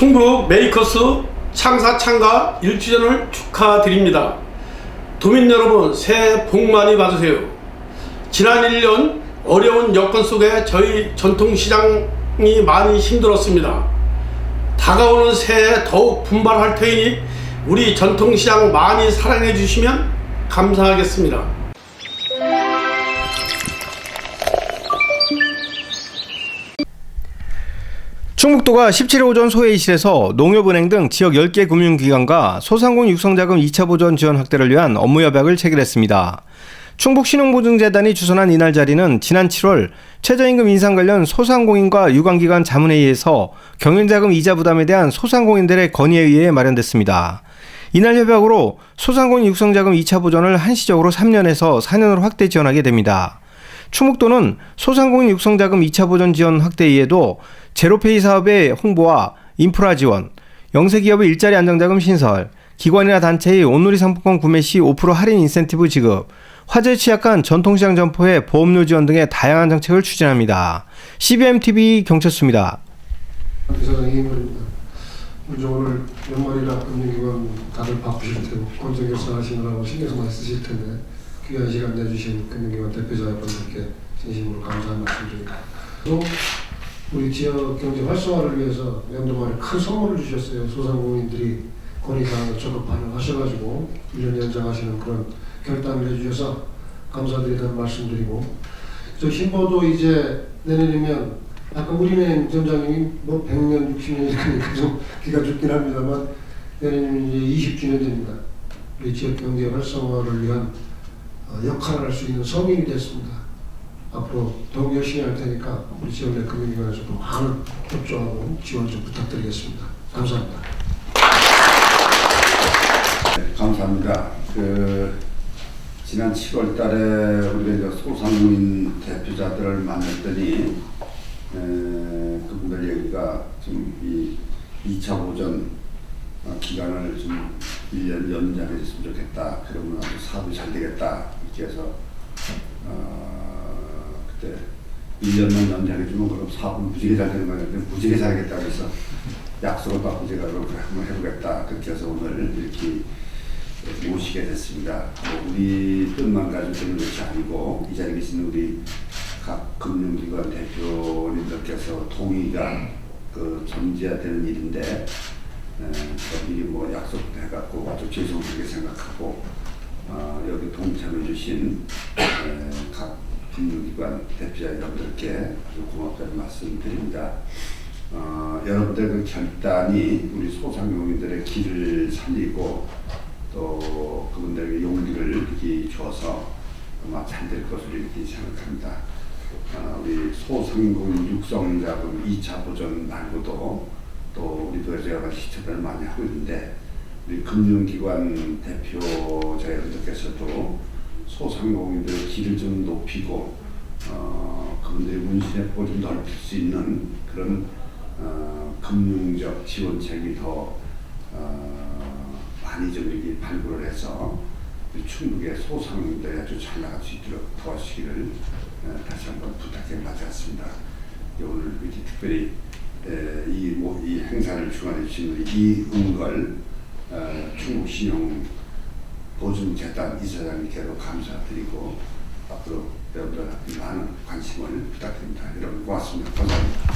충북 메이커스 창사 창가 1주년을 축하드립니다. 도민 여러분 새해 복 많이 받으세요. 지난 1년 어려운 여건 속에 저희 전통시장이 많이 힘들었습니다. 다가오는 새해 더욱 분발할 테니 우리 전통시장 많이 사랑해 주시면 감사하겠습니다. 충북도가 17일 오전 소회의실에서 농협은행 등 지역 10개 금융기관과 소상공인 육성자금 2차 보전 지원 확대를 위한 업무 협약을 체결했습니다. 충북신용보증재단이 주선한 이날 자리는 지난 7월 최저임금 인상 관련 소상공인과 유관기관 자문회의에서 경영자금 이자 부담에 대한 소상공인들의 건의에 의해 마련됐습니다. 이날 협약으로 소상공인 육성자금 2차 보전을 한시적으로 3년에서 4년으로 확대 지원하게 됩니다. 충북도는 소상공인 육성자금 2차 보전 지원 확대 이에도 제로페이 사업의 홍보와 인프라 지원, 영세기업의 일자리 안정자금 신설, 기관이나 단체의 온누리 상품권 구매 시 5% 할인 인센티브 지급, 화재 취약한 전통시장 점포의 보험료 지원 등의 다양한 정책을 추진합니다. CBM-TV 경찰수입니다. 이사장이 임원입니다. 먼저 오늘 연말이라 금융기관 다들 바쁘실 테고 공정결산 하시느라고 신경 많이 쓰실 텐데 귀한 시간 내주신 금융기관 대표자 여러분들께 진심으로 감사한 말씀드립니다. 또 우리 지역 경제 활성화를 위해서 연도말에 큰 선물을 주셨어요. 소상공인들이 권익당에 적극 반응하셔가지고 1년 연장하시는 그런 결단을 해주셔서 감사드리다는 말씀드리고 저 신보도 이제 내년이면 아까 우리은행 점장님이 뭐 100년, 60년 이렇게 좀 기가 죽긴 합니다만 내년이면 이제 20주년 됩니다. 우리 지역 경제 활성화를 위한 어, 역할을 할 수 있는 성인이 됐습니다. 앞으로 더욱 열심히 할 테니까 우리 지역 내 금융기관에서도 많은 협조하고 지원 좀 부탁드리겠습니다. 감사합니다. 네, 감사합니다. 그 지난 7월 달에 이제 소상공인 대표자들을 만났더니 에, 그분들 얘기가 좀이 2차 보전 어, 기간을 좀 1년 연장해 줬으면 좋겠다. 그러면 사업이 잘 되겠다. 이렇게 해서 어, 그때 1년만 연장해 주면 그럼 사업은 무지개 잘 되는 거였는데 무지개 잘하겠다 그래서 약속을 받고 제가 그럼 한번 해보겠다. 그렇게 해서 오늘 이렇게 모시게 됐습니다. 뭐 우리뿐만 가지고 되는 것이 아니고 이 자리에 계시는 우리 각 금융기관 대표님들께서 동의가 그 존재해야 되는 일인데 에, 저 미리 뭐 약속해갖고 좀 죄송하게 생각하고 어, 여기 동참해 주신 에, 각 금융 기관 대표자 여러분들께 아주 고맙다는 말씀 드립니다. 어, 여러분들 그 결단이 우리 소상공인들의 길을 살리고 또 그분들에게 용기를 이렇게 줘서 아마 잘 될 것으로 이렇게 생각합니다. 아, 우리 소상공인 육성 자금 2차 보전 말고도 또 우리도 가지 시책을 많이 하고 있는데 우리 금융기관 대표자 여러분들께서도 소상공인들의 길을 좀 높이고 어, 그분들의 문신의 폭을 좀 넓힐 수 있는 그런 어, 금융적 지원책이 더 어, 많이 좀 이렇게 발굴을 해서 충북의 소상공인들이 아주 잘 나갈 수 있도록 도와주시기를 어, 다시 한번 부탁해 마치겠습니다. 예, 오늘 이렇게 특별히 에, 이, 뭐, 이 행사를 주관해 주신 우리 이은걸 어, 충북신용 보증재단 이사장님께도 감사드리고 앞으로 여러분들 많은 관심을 부탁드립니다. 여러분 고맙습니다. 감사합니다.